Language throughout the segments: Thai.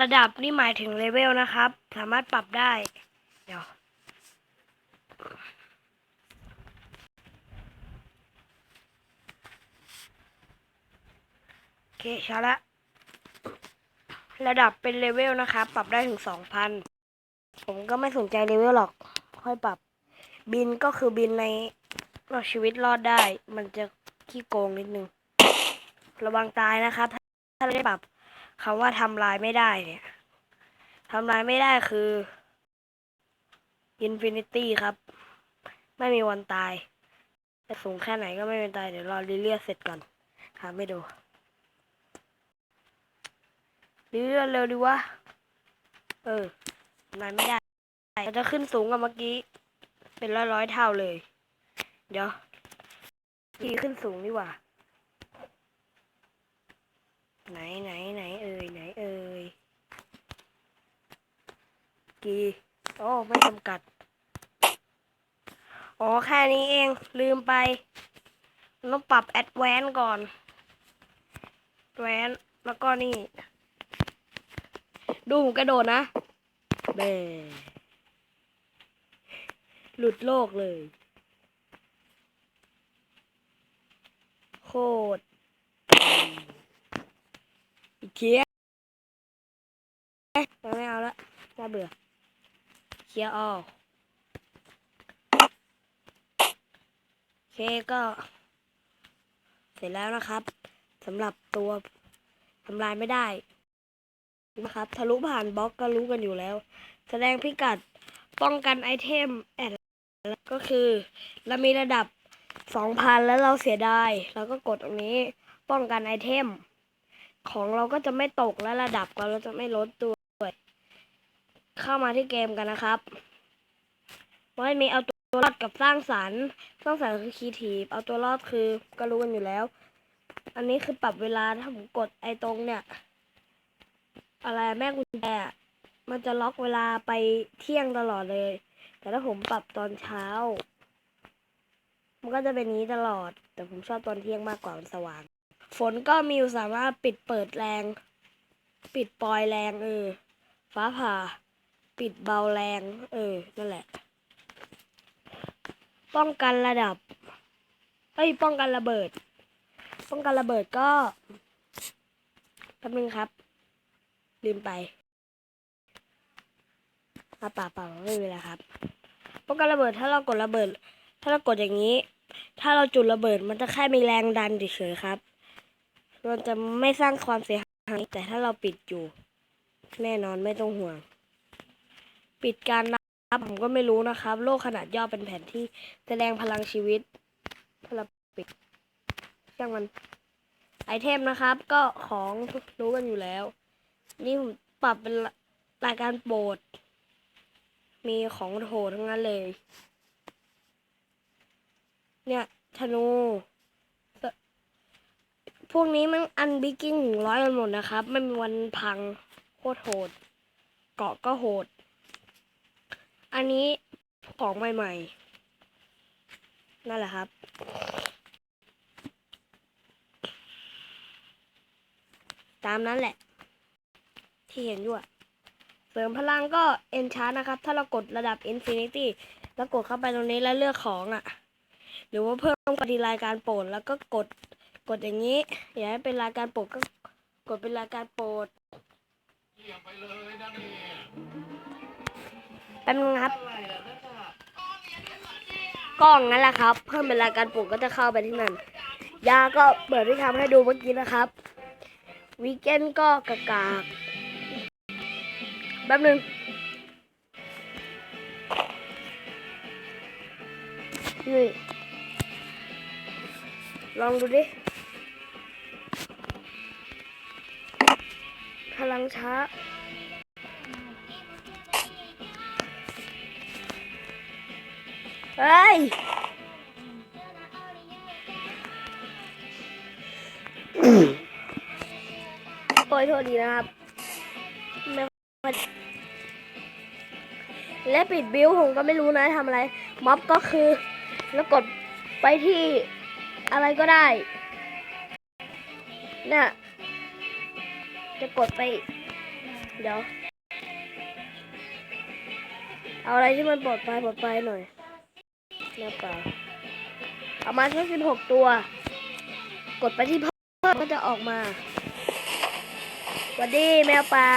ระดับนี่หมายถึงเลเวลนะครับ สามารถปรับได้ เดี๋ยว โอเคช้าละ ระดับเป็นเลเวลนะครับ ปรับได้ถึงสองพัน ผมก็ไม่สนใจเลเวลหรอก ค่อยปรับ บินก็คือบินในเอาชีวิตรอดได้ มันจะขี้โกงนิดนึง ระวังตายนะครับ ถ้าไม่ได้ปรับ คำว่าทำลายไม่ได้เนี่ยทำลายไม่ได้คือ Infinity ครับ ไม่มีวันตายจะสูงแค่ไหนก็ไม่เป็นตาย เดี๋ยวรอลิเลียเสร็จก่อนหาไม่ดูลิเลียเร็วดีวะ เออทำลายไม่ได้เราจะขึ้นสูงกว่าเมื่อกี้ เป็นร้อยร้อยเท่าเลย เดี๋ยวที่ขึ้นสูงดีกว่า ไหนไหนไหนเอ่ยไหนเอ่ยกีโอ้ไม่จำกัดอ๋อแค่นี้เองลืมไปต้องปรับแอดแวนก่อนแวนแล้วก็นี่ ดูผมกระโดดนะเบหลุดโลกเลย โคตร เคียไม่เอาละน่าเบื่อเคลียร์ออกโอเคก็ เสร็จแล้วนะครับสำหรับตัวทำลายไม่ได้นะครับ ทะลุผ่านบล็อกก็รู้กันอยู่แล้ว แสดงพิกัดป้องกันไอเทมแอดก็คือเรามีระดับ 2,000 แล้วเราเสียดายเราก็กดตรงนี้ป้องกันไอเทม ของเราก็จะไม่ตกและระดับเราจะไม่ลดตัวด้วย เข้ามาที่เกมกันนะครับว่ามีเอาตัวรอดกับสร้างสรรค์สร้างสรรค์คือคีทีฟเอาตัวรอดคือก็รู้กันอยู่แล้ว อันนี้คือปรับเวลาถ้าผมกดไอ้ตรงเนี่ย อะไรแม่กุญแจมันจะล็อกเวลาไปเที่ยงตลอดเลย แต่ถ้าผมปรับตอนเช้า มันก็จะเป็นนี้ตลอด แต่ผมชอบตอนเที่ยงมากกว่ามันสว่าง ฝนก็มีสามารถปิดเปิดแรง ปิดปล่อยแรงเออ ฟ้าผ่า ปิดเบาแรง เออ นั่นแหละ ป้องกันระดับเอ้ย ป้องกันระเบิด ป้องกันระเบิดก็แป๊บนึงครับ ลืมไปอะป่าเปล่าไม่มีแล้วครับ ป้องกันระเบิดถ้าเรากดระเบิด ถ้าเรากดอย่างนี้ ถ้าเราจุดระเบิดมันจะแค่มีแรงดันเฉยๆครับ มันจะไม่สร้างความเสียหาย แต่ถ้าเราปิดอยู่ แน่นอนไม่ต้องห่วง ปิดการนับผมก็ไม่รู้นะครับ โลกขนาดย่อเป็นแผนที่แสดงพลังชีวิตถ้าเราปิดช่างมันไอเทมนะครับ ก็ของรู้กันอยู่แล้ว นี่ผมปรับเป็นรายการโปรดมีของโหดทั้งนั้นเลย เนี่ยธนู พวกนี้มันอันบิ๊กกิ้งหุงร้อยกันหมดนะครับ ไม่มีวันพังโคตรโหด เกาะก็โหด อันนี้ของใหม่ๆ นั่นแหละครับ ตามนั้นแหละ ที่เห็นอยู่อะเสริมพลังก็เอนชาร์นะครับ ถ้าเรากดระดับ Infinity แล้วกดเข้าไปตรงนี้แล้วเลือกของอะหรือว่าเพิ่มปฏิรายการโปรดแล้วก็กด กดอย่างนี้ อย่าให้เป็นรายการโปรดก็กดเป็นรายการโปรดแป๊บนึงครับกล้องนั่นแหละครับ เพิ่มเป็นรายการโปรดก็จะเข้าไปที่นั่นยาก็เปิดที่ทำให้ดูเมื่อกี้นะครับวีเกนก็กากากแป๊บนึงนี่ลองดูดิ ลังช้า เฮ้ย โอ้ยโทษดีนะครับ และปิดบิวผมก็ไม่รู้นะทำอะไร ม็อบก็คือ แล้วกดไปที่อะไรก็ได้ เนี่ย จะกดไป เดี๋ยว เอาอะไรที่มันปลอดภัยปลอดภัยหน่อยแมวป่าเอามาแค่สิบหกตัว กดไปที่เพิ่มก็จะออกมาสวัสดีแมวป่า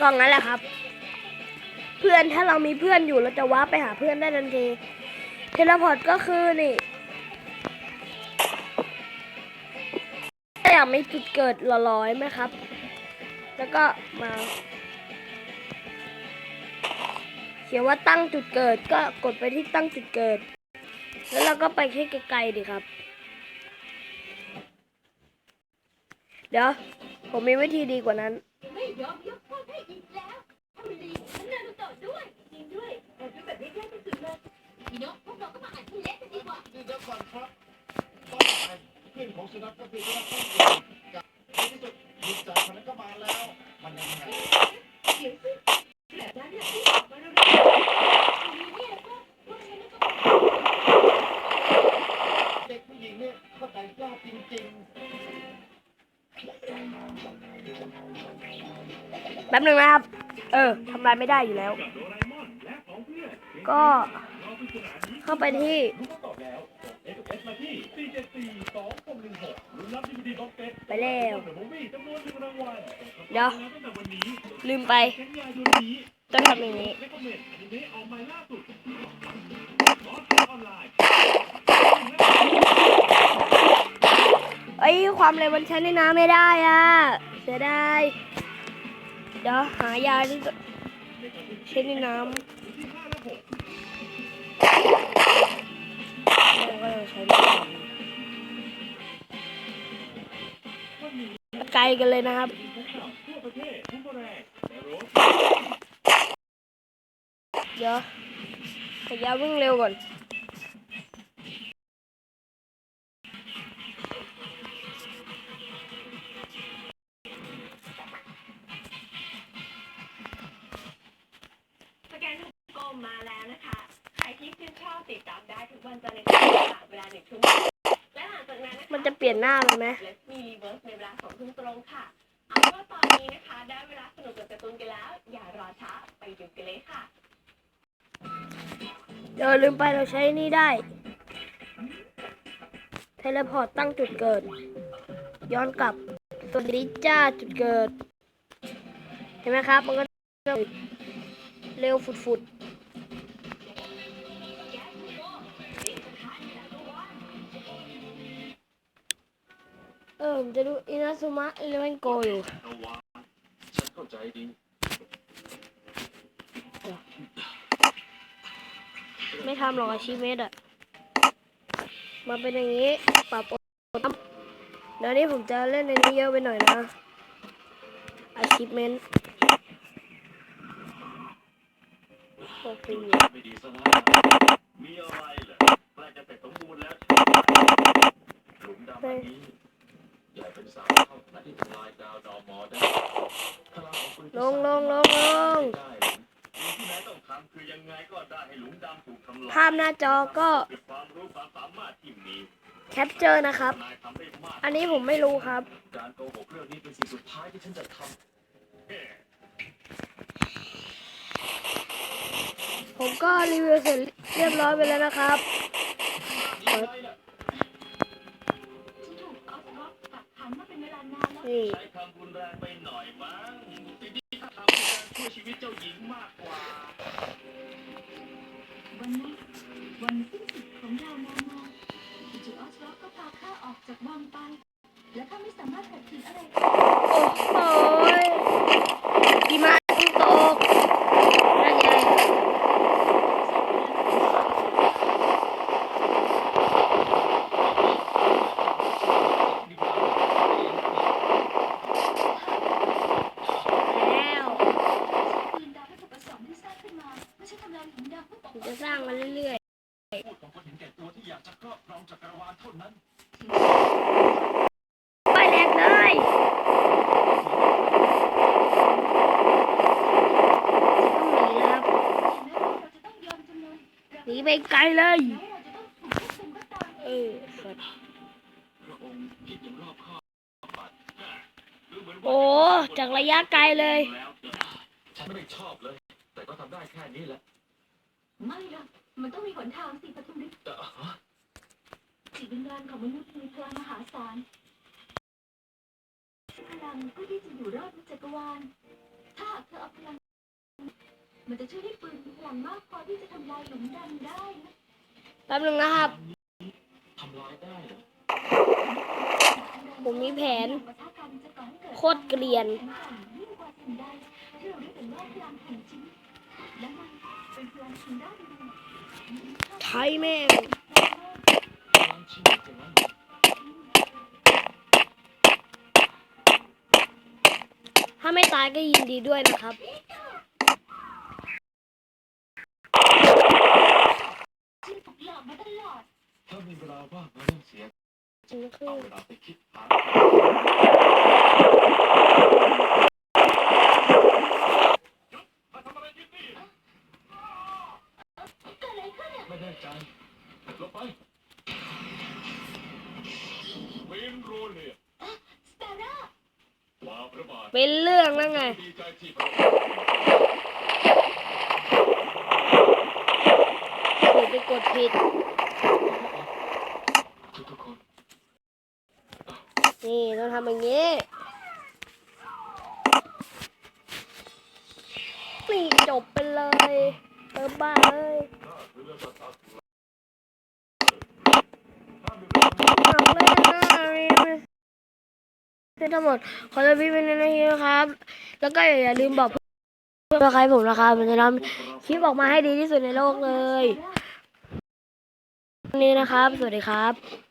กล่องนั้นแหละครับ เพื่อนถ้าเรามีเพื่อนอยู่เราจะว้าไปหาเพื่อนได้ทันที เทเลพอร์ตก็คือนี่ อยากมีจุดเกิดหล่อๆไหมครับ แล้วก็มาเขียนว่าตั้งจุดเกิดก็กดไปที่ตั้งจุดเกิด แล้วเราก็ไปแค่ไกลๆดิครับ เดี๋ยว ผมมีวิธีดีกว่านั้นไม่ยอมยกโทษให้อีกแล้วทำดีฉันนารุโตะด้วยจริงด้วยเราเป็นแบบนี้แย่ที่สุดเลยอีโนะพวกเราก็มาอ่านที่เล็กกันดีกว่าเดี๋ยวก่อนครับต้องไป เพื่อนของสุนัขก็คือสุนัขต้องกินกับในที่สุดหยุดจากคนนั้นก็มาแล้ว มันยังไงเดี๋ยวสิแบบนั้นเนี่ยที่ออกมาเร็วๆมีเนี่ยก็พวกฉันก็ต้องเด็กผู้หญิงเนี่ยเขาใจกล้าจริงแป๊บหนึ่งนะครับ เออทำลายไม่ได้อยู่แล้ว ก็เข้าไปที่ ไปแล้วเดี๋ยวลืมไป ต้องทำอย่างนี้เอ้ยความเร็วมันใช้ในน้ำไม่ได้อะ เสียดาย เดี๋ยวหายาที่ใช้ในน้ำ ไกลกันเลยนะครับ เดี๋ยวขอยาวิ่งเร็วก่อนสแกนกลมมาแล้วนะคะ ใครที่ชื่นชอบติดตามได้ทุกวันจันทร์ในเวลาหนึ่งทุ่มและหลังจากนั้นนะคะมันจะเปลี่ยนหน้าเลยไหม เลยค่ะเดี๋ยวลืมไปเราใช้นี่ได้ เทเลพอร์ตตั้งจุดเกิด ย้อนกลับสวัสดีจ้าจุดเกิด เห็นไหมครับ มันก็เร็วฟุดๆเออผมจะดูอินาซุมะเลเวนโกอยู่ฉันเข้าใจดี ไม่ทำหรอกอาชีพเมดอะมาเป็นอย่างนี้ปรับเดี๋ยวนี้ผมจะเล่นในนี้เยอะไปหน่อยนะอาชีพเมนโอเคไม่ดีซะแล้วมีอะไรเหรอใกล้จะเสร็จสมบูรณ์แล้วหลุมดำอันนี้ใหญ่เป็นสามเท่าขนาดที่ทำลายดาวดอมอได้พลังของคุณลงลงลง ภาพหน้าจอก็แคปเจอร์นะครับ อันนี้ผมไม่รู้ครับ การโกหกเรื่องนี้เป็นสิ่งสุดท้ายที่ฉันจะทำผมก็รีวิวเสร็จเรียบร้อยไปแล้วนะครับ และข้าไม่สามารถขัดขืนอะไรโอ้โหหิมะตกนั่นไงแล้วปืนดาววัตถุประสงค์ที่สร้างขึ้นมาไม่ใช่ทำลายหินดาวเพื่อปกผมจะสร้างมันเรื่อยพูดของคนเห็นแก่ตัวที่อยากจะครอบครองจักรวาลเท่านั้นปแรกเลย ต้องหนีแล้วครับแม้ว่าเราจะต้องยอมจำนนหนีไปไกลเลยแม้ว่าเราจะต้องถูกควบคุมก็ตามเอออสัตว์พระองค์คิดอย่างรอบคอบปัดดูเหมือนว่าโอ้จากระยะไกลเลยแล้วฉันไม่ได้ชอบเลย แต่ก็ทำได้แค่นี้แหละ ไม่หรอกมันต้องมีหนทางสิปทุมฤทธิ์แต่ฮะจิตวิญญาณของมนุษย์มีพลังมหาศาล พลังเพื่อที่จะอยู่รอดในจักรวาล ถ้าหากเธอเอาพลัง มันจะช่วยให้ปืนมีพลังมากพอที่จะทำลายหลุมดำได้นะแป๊บนึงนะครับ ทำร้ายได้เหรอผมมีแผน ปะทะกันจะก่อให้เกิด โคตรเกลียนแข็งแกร่งยิ่งกว่าสิ่งใดที่เราเรียกกันว่าพลังแห่งชีวิตและมันเป็นพลังทางด้านดวงไทยแม่งาไม่ตายก็ยินดีด้วยนะครับที่ถูกหลอกมาตลอดถ้ามีเวลาว่างมาเรื่องเสียจริงคือ เอาเวลาไปคิดหามาทำอะไรที่นี่ เกิดอะไรขึ้นอะ ไม่แน่ใจลงไปเวนโรเนีย สเปร่า วาประมาท เป็นเรื่องแล้วไงดีใจที่พระผมไปกดผิด นี่ต้องทำอย่างนี้นี่จบไปเลยเออบ้าเอ้ย ถ้าคือเรื่องประทับถ้ามี เอาเล่นนะ นี่ทั้งหมดขอลาพี่เป็นนาทีนะครับ แล้วก็อย่าลืมบอกเพื่อนใครผมนะครับผมจะทำคลิปออกมาให้ดีที่สุดในโลกเลย วันนี้นะครับ สวัสดีครับ